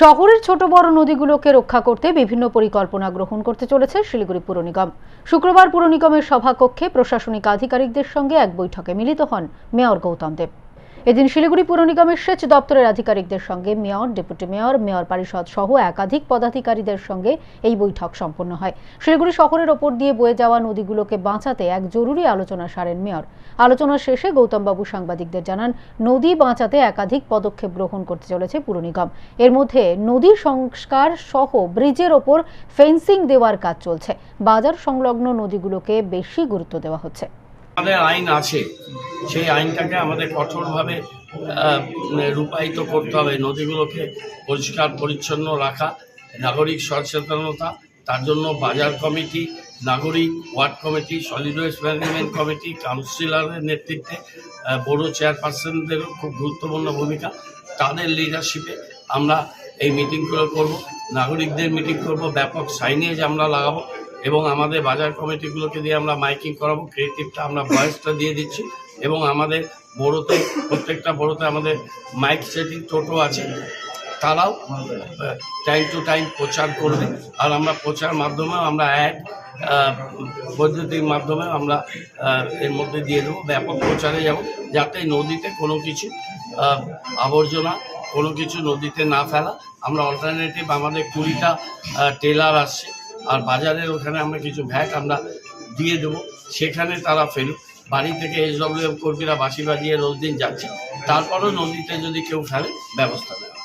শহরের ছোট বড় নদীগুলোকে রক্ষা করতে বিভিন্ন পরিকল্পনা গ্রহণ করতে চলেছে শিলিগুড়ি পুর নিগম। শুক্রবার পুর নিগমের সভাকক্ষে প্রশাসনিক আধিকারিকদের সঙ্গে এক বৈঠকে মিলিত হন মেয়র গৌতম দেব। এদিন শিলিগুড়ি পুর নিগমের সেচ দপ্তরের আধিকারিকদের সঙ্গে মেয়র, ডেপুটি মেয়র মেয়র পরিষদ সহ একাধিক পদাধিকারীদের সঙ্গে এই বৈঠক সম্পন্ন হয়। শিলিগুড়ি শহরের ওপর দিয়ে বয়ে যাওয়া নদীগুলোকে বাঁচাতে এক জরুরি আলোচনা সারেন মেয়র। আলোচনা শেষে গৌতমবাবু সাংবাদিকদের জানান, নদী বাঁচাতে একাধিক পদক্ষেপ গ্রহণ করতে চলেছে পুর নিগম। এর মধ্যে নদী সংস্কার সহ ব্রিজের ওপর ফেন্সিং দেওয়ার কাজ চলছে। বাজার সংলগ্ন নদীগুলোকে বেশি গুরুত্ব দেওয়া হচ্ছে। আইন আছে। সেই আইনটাকে আমাদের কঠোরভাবে রূপায়িত করতে হবে। নদীগুলোকে পরিষ্কার, পরিচ্ছন্ন রাখা, নাগরিক সচেতনতা, তার জন্য বাজার কমিটি, নাগরিক ward committee, solid waste management committee, কাউন্সিলরের নেতৃত্বে বড় চেয়ারপারসনদেরও খুব গুরুত্বপূর্ণ ভূমিকা। তাদের লিডারশিপে আমরা এই মিটিংগুলো করব। নাগরিকদের মিটিং করব। ব্যাপক সাইনেজ আমরা লাগাবো। এবং আমাদের বাজার কমিটিগুলোকে দিয়ে আমরা মাইকিং করাবো, ক্রিয়েটিভটা আমরা ভয়েসটা দিয়ে দিচ্ছি এবং আমাদের বড়োতে, প্রত্যেকটা বড়োতে আমাদের মাইক সেটিং টোটো আছে, তারাও টাইম টু টাইম প্রচার করবে। আর আমরা প্রচার মাধ্যমেও আমরা এক বৈদ্যুতিক মাধ্যমে আমরা এর মধ্যে দিয়ে দেবো, ব্যাপক প্রচারে যাব, যাতে নদীতে কোনো কিছু আবর্জনা, কোনো কিছু নদীতে না ফেলা। আমরা অল্টারনেটিভ আমাদের কুড়িটা টেলার আসছে আর বাজারের ওখানে আমরা কিছু ভ্যাট আমরা দিয়ে দেবো। সেখানে তারা ফেলুক। বাড়ি থেকে এসডব্লিউএম কর্মীরা বাসি বাজিয়ে রোজ দিন যাচ্ছে। তারপরও নদীতে যদি কেউ ফেলে, ব্যবস্থা নেবে